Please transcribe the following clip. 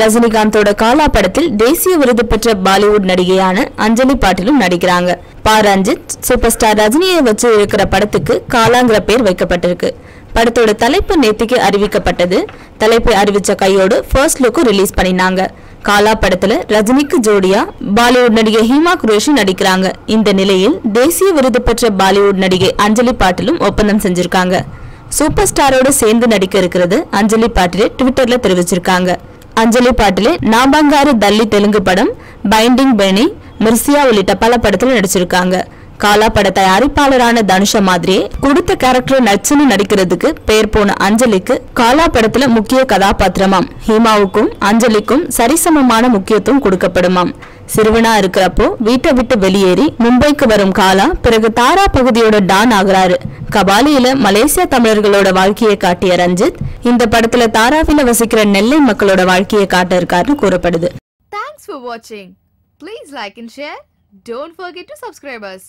ரஜினிகாந்தோட காலா படத்தில் தேசிய விருது பெற்ற பாலிவுட் நடிகையான அஞ்சலி பாட்டிலும் நடிக்கிறாங்க. பா ரஞ்சித் சூப்பர் ஸ்டார் ரஜினியை வச்சு இருக்கிற படத்துக்கு காலாங்கிற பேர் வைக்கப்பட்டிருக்கு. படத்தோட தலைப்பு நேத்திக்கு அறிவிக்கப்பட்டது. தலைப்பை அறிவிச்ச கையோடு ஃபர்ஸ்ட் லுக்கும் ரிலீஸ் பண்ணினாங்க. காலா படத்துல ரஜினிக்கு ஜோடியா பாலிவுட் நடிகை ஹீமா குரேஷி நடிக்கிறாங்க. இந்த நிலையில் தேசிய விருது பெற்ற பாலிவுட் நடிகை அஞ்சலி பாட்டிலும் ஒப்பந்தம் செஞ்சிருக்காங்க. சூப்பர் ஸ்டாரோட சேர்ந்து நடிக்க இருக்கிறது அஞ்சலி பாட்டிலே ட்விட்டர்ல தெரிவிச்சிருக்காங்க. அஞ்சலி பாட்டிலே நாபங்காரு தள்ளி தெலுங்கு படம் பைண்டிங் பெனி மிர்சியா உள்ளிட்ட பல படத்துல நடிச்சிருக்காங்க. காலா பட தயாரிப்பாளரான தனுஷ மாதிரியே கொடுத்த கேரக்டர் நச்சுன்னு நடிக்கிறதுக்கு பெயர் போன அஞ்சலிக்கு காலா படத்துல முக்கிய கதாபாத்திரமாம். ஹீமாவுக்கும் அஞ்சலிக்கும் சரிசமமான முக்கியத்துவம் கொடுக்கப்படுமாம். சிறுவனா இருக்கிறப்போ வீட்டை விட்டு வெளியேறி மும்பைக்கு வரும் காலா பிறகு தாரா பகுதியோட டான் ஆகுறாரு. கபாலியில மலேசியா தமிழர்களோட வாழ்க்கையை காட்டிய ரஞ்சித் இந்த படத்துல தாராவில வசிக்கிற நெல்லை மக்களோட வாழ்க்கையை காட்ட இருக்காருன்னு கூறப்படுது. தேங்க்ஸ் ஃபார் வாட்சிங் please like and share don't forget to subscribers